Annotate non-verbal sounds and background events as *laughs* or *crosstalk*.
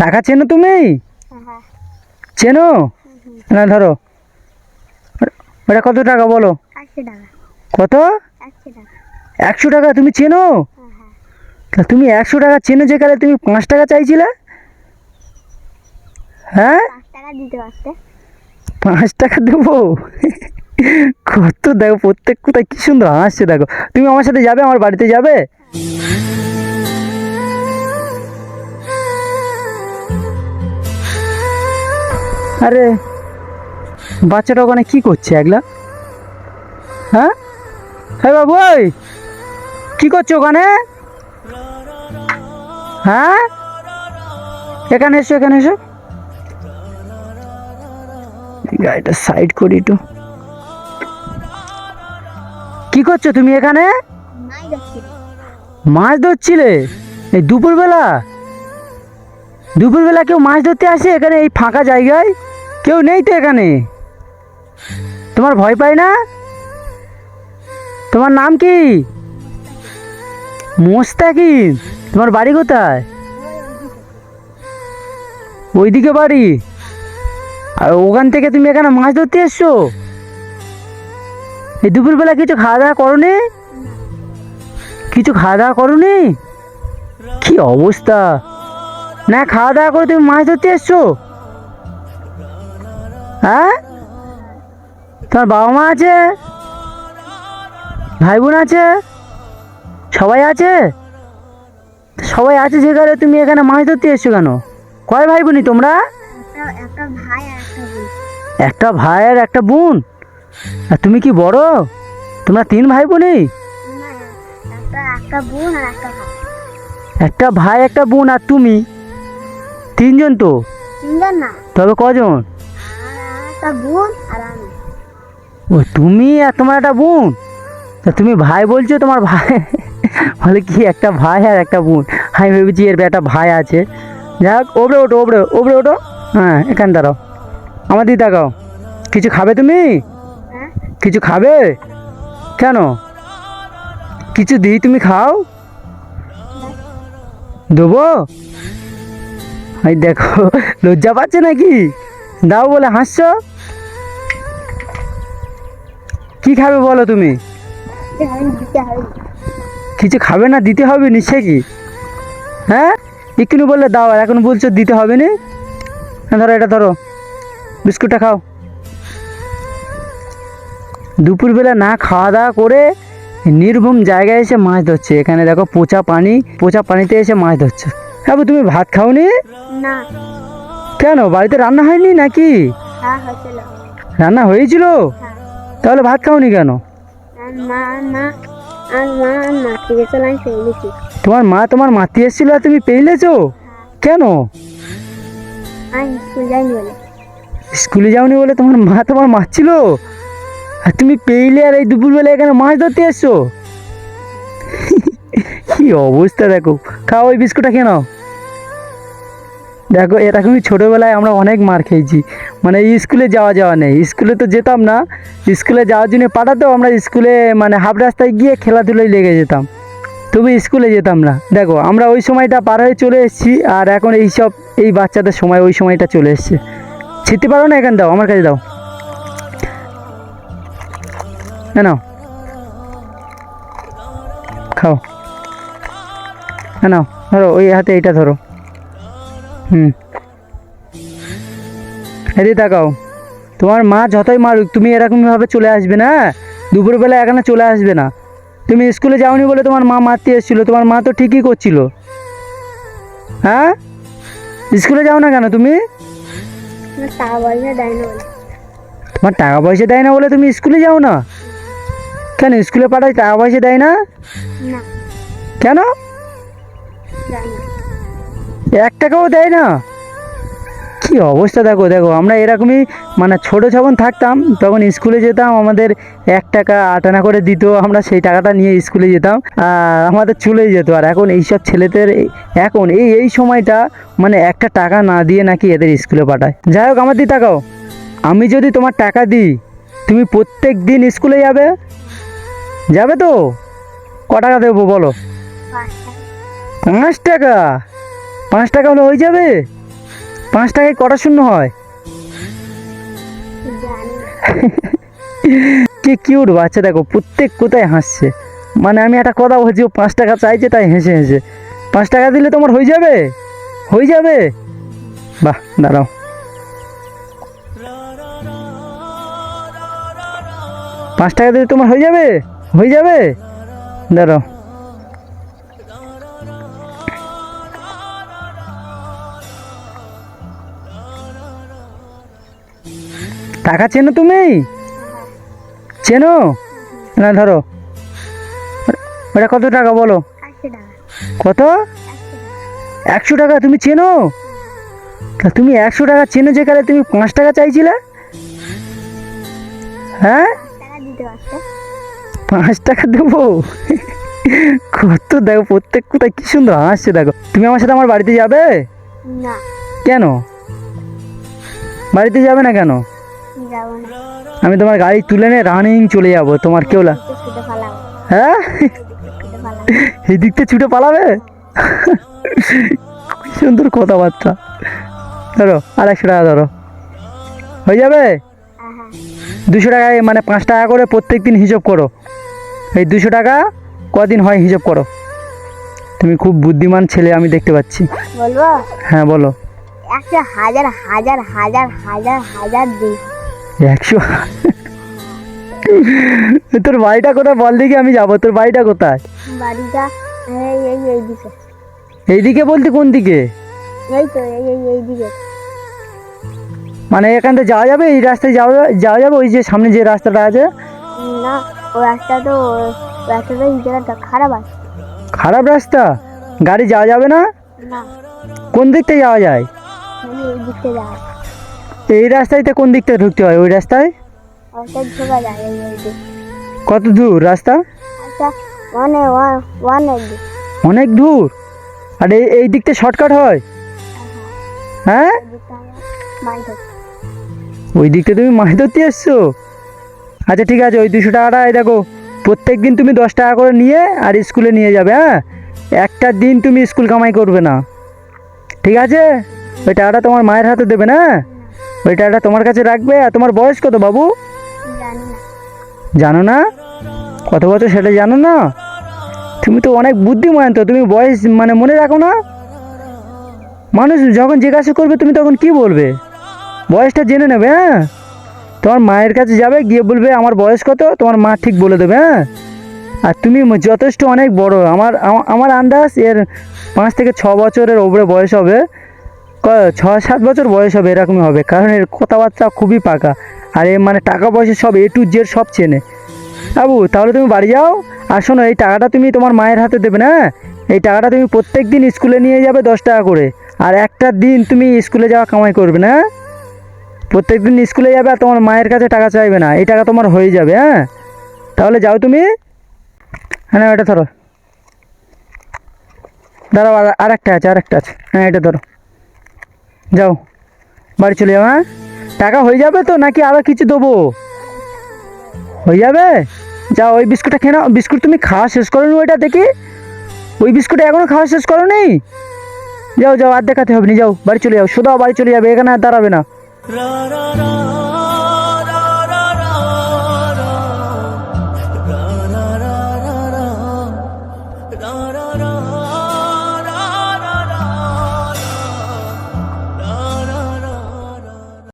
টাকা চেনো তুমি? চেনো? না ধরো। ওটা কত টাকা বলো? কত? একশো টাকা। তুমি চেনো? তা তুমি একশো টাকা চেনো যে কালে তুমি পাঁচ টাকা চাইছিলে? হ্যাঁ? পাঁচ টাকা দিতে পাঁচ টাকা দেবো? কত দেখো প্রত্যেক কোথায় কি সুন্দর হাসছে দেখো। তুমি আমার সাথে যাবে আমার বাড়িতে যাবে? আরে, বাচ্চাটা ওখানে কি করছে একলা? হ্যাঁ? হ্যাঁ বাবু কি করছ ওখানে? হ্যাঁ? এখানে এসো এখানে এসো। গাড়িটা সাইড করি একটু। কি করছ তুমি এখানে? মাছ ধরছিলে? এই দুপুরবেলা? দুপুরবেলা কেউ মাছ ধরতে আসে এখানে এই ফাঁকা জায়গায়? কেউ নেই তো এখানে? তোমার ভয় পায় না? তোমার নাম কি? মোস্তাকিম তোমার বাড়ি কোথায়? ওইদিকে বাড়ি? আর ওখান থেকে তুমি এখানে মাছ ধরতে এসছো? এই দুপুরবেলা কিছু খাওয়া দাওয়া করনি? কিছু খাওয়া দাওয়া করনি? কি অবস্থা? না খাওয়া দাওয়া করে তুমি মাছ ধরতে এসছো? হ্যাঁ? তোমার বাবা মা আছে? ভাই বোন আছে? সবাই আছে? সবাই আছে যেখানে তুমি এখানে মাছ ধরতে এসছো কেন? কয় ভাই বোনই তোমরা? একটা ভাই আর একটা বোন। একটা আর তুমি কি বড়? তোমরা তিন ভাই বোনই একটা একটা বোন একটা ভাই একটা বোন আর তুমি। তিনজন তো? তবে কজন? একটা বোন আর আমি। ও তুমি আর তোমার একটা বোন? তা তুমি ভাই বলছো তোমার ভাই? বলে কি একটা ভাই আর একটা বোন? আমি ভেবেছি এর একটা ভাই আছে। যাক ওপরে ওঠো ওপরে ওপরে ওঠো। হ্যাঁ এখানে দাঁড়াও। আমার দিকে তাকাও। কিছু খাবে তুমি? হ্যাঁ? কিছু খাবে? কেন? কিছু দিই তুমি খাও? দেবো? এই দেখো লজ্জা পাচ্ছে নাকি? দাও বলে হাসছো? কি খাবে বলো তুমি? না, দিতে হবে না। কিছু খাবে না দিতে হবে নিশ্চয় কি? হ্যাঁ? এক্ষুনি বললে দাও আর এখন বলছো দিতে হবে না? ধরো এটা ধরো। বিস্কুটটা খাও। দুপুরবেলা না খাওয়া দাওয়া করে নির্ভূম জায়গায় এসে মাছ ধরছে। এখানে দেখো পোচা পানি পচা পানিতে এসে মাছ ধরছে। হ্যাঁ তুমি ভাত খাওনি? না। কেন বাড়িতে রান্না হয়নি নাকি? হ্যাঁ রান্না হয়েছিল? হ্যাঁ। তাহলে ভাত খাওনি কেন? তোমার মা তোমার মাতি এসেছিল আর তুমি পেইলেছো? কেন? স্কুলে যাওনি বলে তোমার মা তোমার মারছিল? আর তুমি পেইলে আর এই দুপুরবেলা এখানে মাছ ধরতে এসছো? *laughs* কি অবস্থা দেখো। খাও ওই বিস্কুটটা খেয়ে নাও। দেখো এরকমই ছোটোবেলায় আমরা অনেক মার খেয়েছি। মানে স্কুলে যাওয়া যাওয়া নেই। স্কুলে তো যেতাম না। স্কুলে যাওয়ার জন্য পাঠাতো আমরা স্কুলে মানে হাফ রাস্তায় গিয়ে খেলাধুলোয় লেগে যেতাম। তবু স্কুলে যেতাম না। দেখো, আমরা ওই সময়টা পার হয়ে চলে এসেছি আর এখন এই সব, এই বাচ্চাদের সময় ওই সময়টা চলে এসছে। ছিটতে পারো না এখানে দাও, আমার কাছে দাও। না নাও। খাও। না নাও, ধরো, ওই হাতে এইটা ধরো। হুম। এদিকে তাকাও। তোমার মা যতই মারুক তুমি এরকমভাবে চলে আসবে না? হ্যাঁ? দুপুরবেলা এখানে চলে আসবে না। তুমি স্কুলে যাওনি বলে তোমার মা মারতে এসেছিল। তোমার মা তো ঠিকই করছিল। হ্যাঁ? স্কুলে যাও না কেন তুমি? টাকা পয়সা দেয় না বলে। তোমার টাকা পয়সা দেয় না বলে তুমি স্কুলে যাও না? কেন স্কুলে পাঠায় টাকা পয়সা দেয় না? কেন? এক টাকাও দেয় না। কি অবস্থা দেখো দেখো, আমরা এরকমই মানে ছোটো যখন থাকতাম, তখন স্কুলে যেতাম, আমাদের এক টাকা আট আনা করে দিত, আমরা সেই টাকাটা নিয়ে স্কুলে যেতাম, আর আমাদের চলেই যেত। আর এখন এইসব ছেলেদের, এখন এই এই সময়টা মানে একটা টাকা না দিয়ে নাকি এদের স্কুলে পাঠায়। যাই হোক, আমার দিয়ে তাকাও। আমি যদি তোমার টাকা দিই, তুমি প্রত্যেক দিন স্কুলে যাবে? যাবে তো? ক টাকা দেবো বলো? পাঁচ টাকা? পাঁচ টাকা হলে হয়ে যাবে? পাঁচ টাকায় কটা শূন্য হয়? কি কিউট বাচ্চা দেখো প্রত্যেক কোথায় হাসছে। মানে আমি একটা কথা বলছি ও পাঁচ টাকা চাইছে তাই হেসে হেসে। পাঁচ টাকা দিলে তোমার হয়ে যাবে? হয়ে যাবে? বাহ দাঁড়াও। পাঁচ টাকা দিলে তোমার হয়ে যাবে? হয়ে যাবে? দাঁড়াও। টাকা চেনো তুমি? চেনো? না ধরো। ওটা কত টাকা বলো? কত? একশো টাকা তুমি চেনো? তা তুমি একশো টাকা চেনো যেখানে তুমি পাঁচ টাকা চাইছিলে? হ্যাঁ? পাঁচ টাকা দেবো? কত দেখো প্রত্যেক কোথায় কি সুন্দর হাসছে দেখো। তুমি আমার সাথে আমার বাড়িতে যাবে? না। কেন? বাড়িতে যাবে না কেন? আমি তোমার গাড়ি তুলে নিয়ে রানিং চলে যাব। তোমার কেউ একটু ছুটে পালাবো হ্যাঁ? ছুটে পালাবো? এই দিক থেকে ছুটে পালাবে সুন্দর কথাবার্তা। ধরো আর একশো টাকা ধরো। হয়ে যাবে? হ্যাঁ হ্যাঁ। দুশো টাকায় মানে পাঁচ টাকা করে প্রত্যেক দিন হিসাব করো। এই দুশো টাকা কদিন হয় হিসাব করো। তুমি খুব বুদ্ধিমান ছেলে আমি দেখতে পাচ্ছি। বলব? হ্যাঁ বলো। একশো হাজার হাজার হাজার হাজার হাজার দিই একশো তোর বাড়িটা কোথায় বল দেখি আমি যাব। তোর বাড়িটা কোথায়? বাড়িটা এই এই এই দিকে। এইদিকে বলতে কোন দিকে? এই তো এই এই এই দিকে। মানে এখান থেকে যাওয়া যাবে? এই রাস্তায় যাওয়া যাওয়া যাবে? ওই যে সামনে যে রাস্তাটা আছে? না ও রাস্তা তো রাস্তাটা জায়গাটা খারাপ আছে। খারাপ রাস্তা? গাড়ি যাওয়া যাবে না? না। কোন দিক থেকে যাওয়া যায়? এই দিক থেকে যাই এই রাস্তাইতে কোন দিক থেকে ঢুকতে হয়? ওই রাস্তায়? কত দূর রাস্তা? অনেক দূর। আর এই এই দিক থেকে শর্টকাট হয়? হ্যাঁ? ওই দিকটা তুমি মাছ ধরতে এসছো? আচ্ছা ঠিক আছে ওই দুশো টাকাটা এই দেখো প্রত্যেক দিন তুমি দশ টাকা করে নিয়ে আর স্কুলে নিয়ে যাবে হ্যাঁ? একটা দিন তুমি স্কুল কামাই করবে না। ঠিক আছে? ওই টাকাটা তোমার মায়ের হাতে দেবে না ওই টাকাটা তোমার কাছে রাখবে? আর তোমার বয়স কত বাবু? জানো না? কত বছর সেটা জানো না? তুমি তো অনেক বুদ্ধিমান তো তুমি বয়স মানে মনে রাখো না? মানুষ যখন জিজ্ঞাসা করবে, তুমি তখন কি বলবে? বয়সটা জেনে নেবে হ্যাঁ? তোমার মায়ের কাছে যাবে, গিয়ে বলবে, আমার বয়স কত? তোমার মা ঠিক বলে দেবে হ্যাঁ? আর তুমি যথেষ্ট অনেক বড়। আমার আমার আন্দাজ এর পাঁচ থেকে ছ বছরের ওপরে বয়স হবে। ক- ছ সাত বছর বয়স হবে, এরকমই হবে। কারণ এর কথাবার্তা খুবই পাকা। আর এ মানে টাকা পয়সা সব এ টু জেড সব চেনে। বাবু তাহলে তুমি বাড়ি যাও, আর শোনো, এই টাকাটা তুমি তোমার মায়ের হাতে দেবে না? এই টাকাটা তুমি প্রত্যেক দিন স্কুলে নিয়ে যাবে দশ টাকা করে। আর একটা দিন তুমি স্কুলে যাওয়া কামাই করবে না? প্রত্যেক দিন স্কুলে যাবে আর তোমার মায়ের কাছে টাকা চাইবে না। এই টাকা তোমার হয়ে যাবে হ্যাঁ? তাহলে যাও তুমি। হ্যাঁ এটা ধরো। দাঁড়াও, আর একটা আছে আর একটা আছে। হ্যাঁ এটা ধরো। যাও, বাড়ি চলে যাও হ্যাঁ? টাকা হয়ে যাবে তো, নাকি আরও কিছু দেবো? হয়ে যাবে? যাও, ওই বিস্কুটটা খেয়ে নাও। বিস্কুট তুমি খাওয়া শেষ করো নি ওইটা দেখি। ওই বিস্কুট এখনও খাওয়া শেষ করো নি যাও যাও, আর দেখাতে হবে নি, যাও, বাড়ি চলে যাও। শুধু বাড়ি চলে যাবে, এখানে আর দাঁড়াবে না।